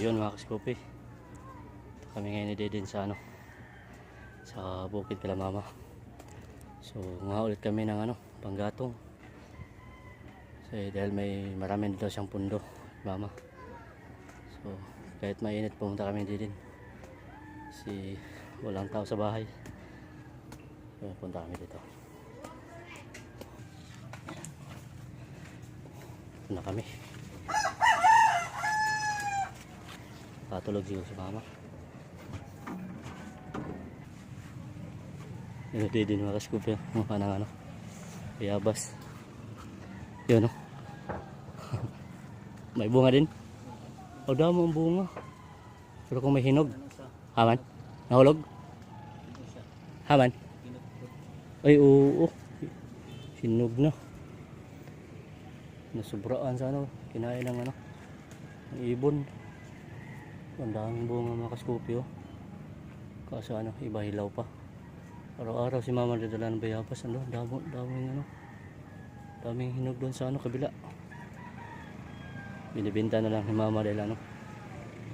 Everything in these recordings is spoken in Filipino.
yun mga kaskopi. Kami ngayon ni din sa ano sa bukid kala mama. So nga ulit kami ng ano panggatong. So dahil may marami dito siyang pundo mama. So kahit mainit pumunta kami din. Si walang tao sa bahay. So punta kami dito. Ito na kami. Patulog siguro si mama. Yun, di din mga kascoop yun. Mukha ng ano. Bayabas. Yun, no? may bunga din. O, damo ang bunga. Pero kung may hinog. Haman? Nahulog? Haman? Ay, oo. Hinog na. Nasubraan sa ano. Kinain ng ano. Ng ibon. Ang daming bunga mga kaskopyo. Kaso ano, iba hilaw pa. Araw-araw si mama dadala ng bayabas. Ano, damo, daming ano. Daming hinog doon sa ano, kabila. Binibinta na lang ni mama dahil ano.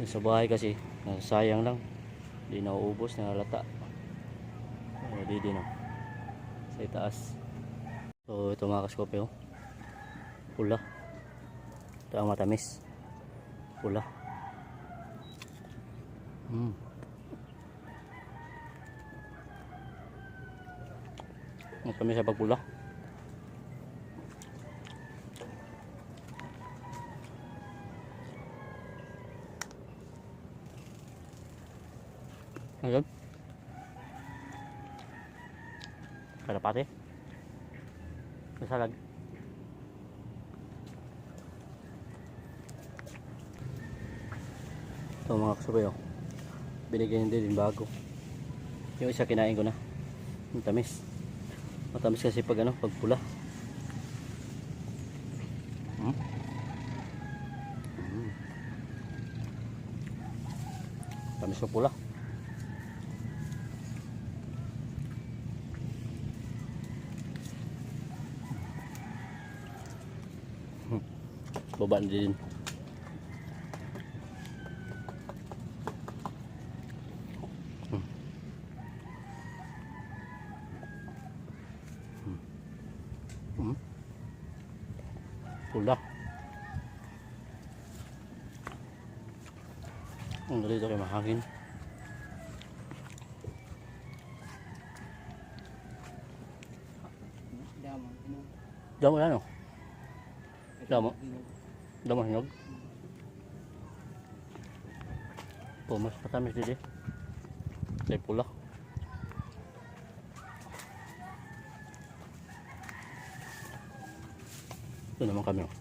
Yung sa bahay kasi, sayang lang. Hindi nauubos, nalalata. Uh, di din oh. Sa itaas. So ito mga kaskopyo. Pula. Ito ang matamis. Pula. Mm. Kami sa pagpula. Ayun. Kalapate. Masalag. Ito mga kasabay oh binigyan din din bago yung isa kinain ko na ang tamis matamis kasi pag ano pag pula hmm? Hmm. tamis ko pula Hmm. baba na din Hmm. Pula. Ang dali ito kay mahangin. Damo yan o. Damo. Damo hinog. Pumas patamis dito. Kay pula. Ito naman kami. oh.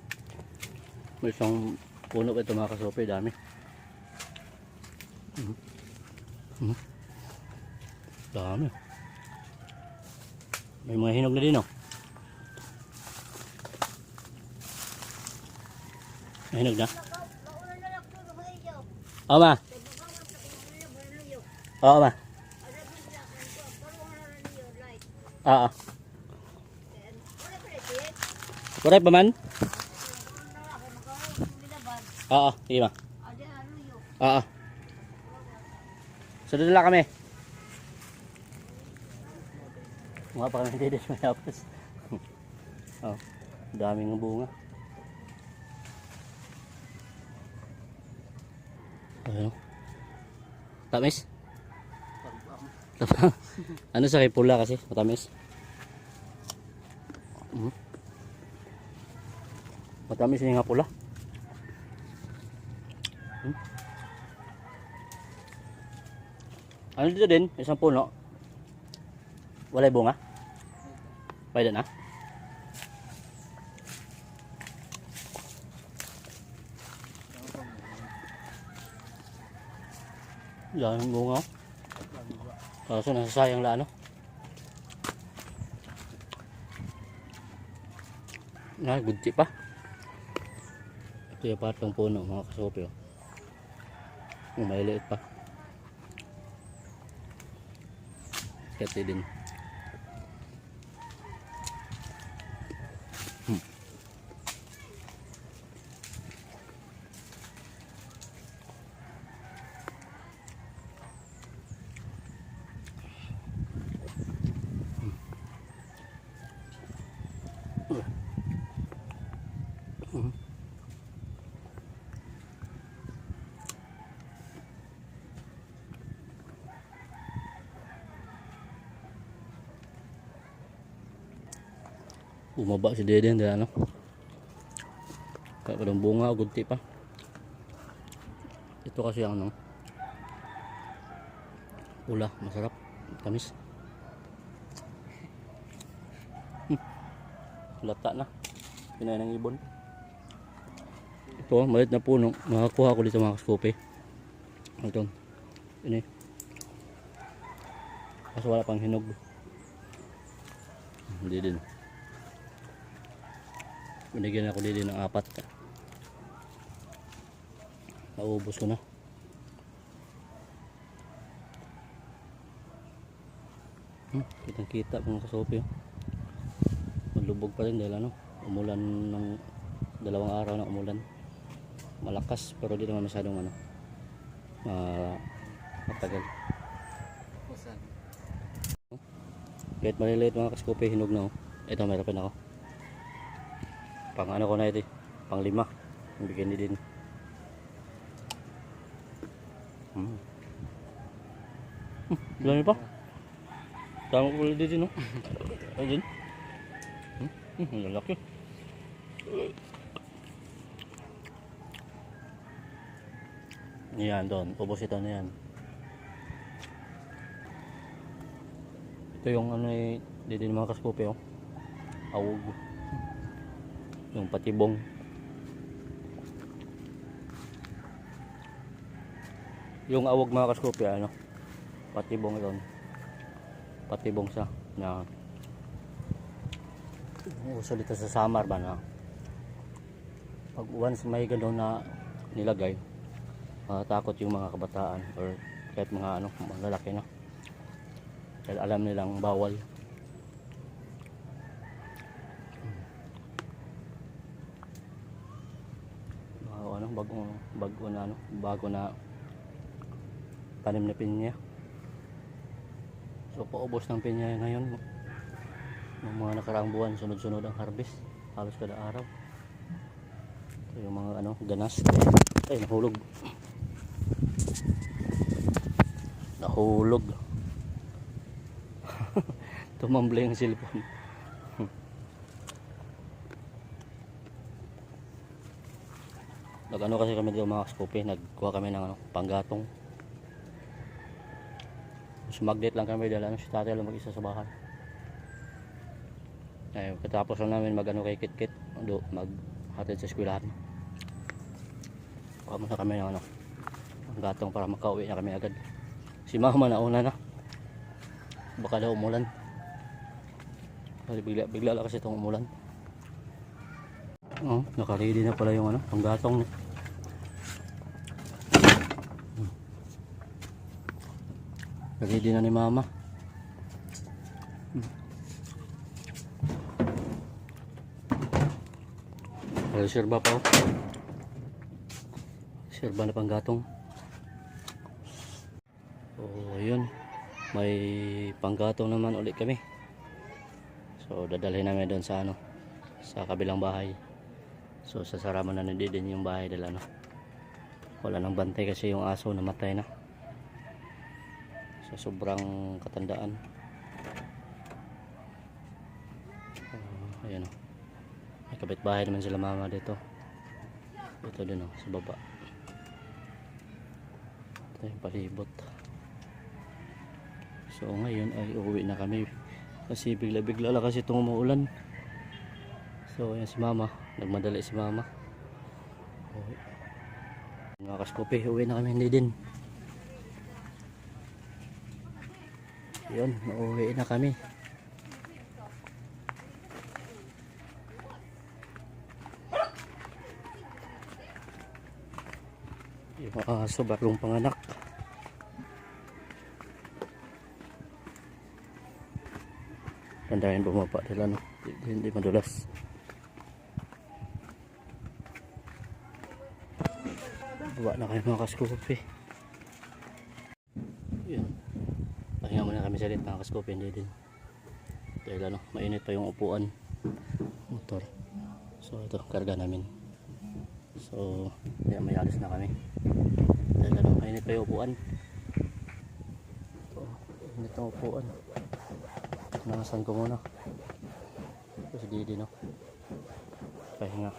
May isang puno pa ito mga kasope, dami. Mhm. Mhm. Dami. May mga hinog na din oh. May hinog na? Oo ma. Oo ma. Oo. Kuray pa man? Oo, sige ma. Oo. Sunod na lang kami. Mga pa kami hindi din mayapos. oh, daming bunga. Ayun. Tamis? ano sa pula kasi? Matamis? Mhm. Matamis yung pula. Hmm? Ano dito din? Isang puno. Walay bunga. Pwede na. Daming bunga. Kaso nasasayang la ano. Na, gudti pa. Ito yung partong puno mga kasope. Oh. Yung maliliit pa. Kati din. Hmm. Bumaba si Deden dahil ano. Kaya parang bunga, gunti pa. Ito kasi ang ano. Pula, masarap. Tamis. Hmm. Lata na. Pinay ng ibon. Ito, malit na puno. Makakuha ko dito mga kaskope. Ito. Ini. Kaso wala pang hinog. Hindi din. Binigyan ako din ng apat. Naubos ko na. Hmm, kitang kita mga kasopi. oh. Malubog pa rin dahil ano, umulan ng dalawang araw na umulan. Malakas pero di naman masyadong ano, ma matagal. Kahit maliliit mga kaskopi, hinog na oh. Ito meron pa na ako. Pang ano ko na ito eh. Pang lima. Ang bigyan ni din. Hmm. Hmm, dami pa. Tama ko ulit din, no? Ay, din. Hmm, hmm, lalaki. Yan, doon. Ubos ito na yan. Ito yung ano eh, di din mga kaskupi, oh. Awog. Yung patibong. Yung awog mga kaskupi, ano, patibong yun. Patibong sa na uso dito sa Samar ba na pag once may gano'n na nilagay matatakot yung mga kabataan or kahit mga ano mga lalaki na dahil alam nilang bawal bago ano bago na ano bago na tanim na pinya. So paubos ng pinya ngayon ng mga nakaraang buwan sunod-sunod ang harvest halos kada araw. Ito yung mga ano ganas. Ay nahulog. Nahulog. Tumambling ang cellphone nag ano kasi kami dito mga skope nagkuha kami ng ano, panggatong. Sumaglit lang kami dahil ano si tatay lang mag-isa sa bahay. Ay katapos lang namin mag ano kay kitkit do mag hatid sa eskwelahan. Kuha muna kami ng ano panggatong para makauwi na kami agad. Si mama nauna na. Baka daw umulan. Kasi bigla bigla lang kasi itong umulan. Oh, nakaready na pala yung ano panggatong niya Ready na ni mama. Sirba pa oh. Sirba na pang gatong. Oh, yun. May panggatong naman ulit kami. So, dadalhin namin doon sa ano, sa kabilang bahay. So, sasara mo na ni din yung bahay dala ano. Wala nang bantay kasi yung aso namatay na sa sobrang katandaan. Uh, ayan o may kapitbahay naman sila mama dito. Dito din o sa baba. Ito yung palibot. So ngayon ay uuwi na kami. Kasi bigla bigla lang kasi itong umuulan. So ayan si mama. Nagmadali si mama. Uwi. Mga kaskopi uwi na kami. Hindi din yun nauwi na kami. Yung aso bagong panganak. Tandahin bumaba nila no? Hindi, madulas. Baba na kayo mga kaskupi yun kami sa mga kaskupi hindi din. Dahil ano mainit pa yung upuan motor. So ito karga namin. So kaya may alis na kami. Dahil ano mainit pa yung upuan. Ito init ang upuan. Nakasan ko muna. So si Didi no. Pahinga.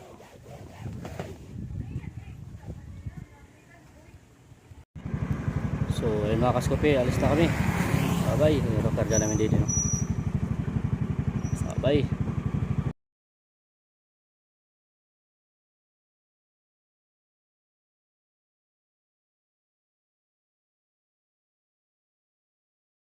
So ayun mga kaskopi, alis na kami. Bye. Yung karga namin Didi no. Bye.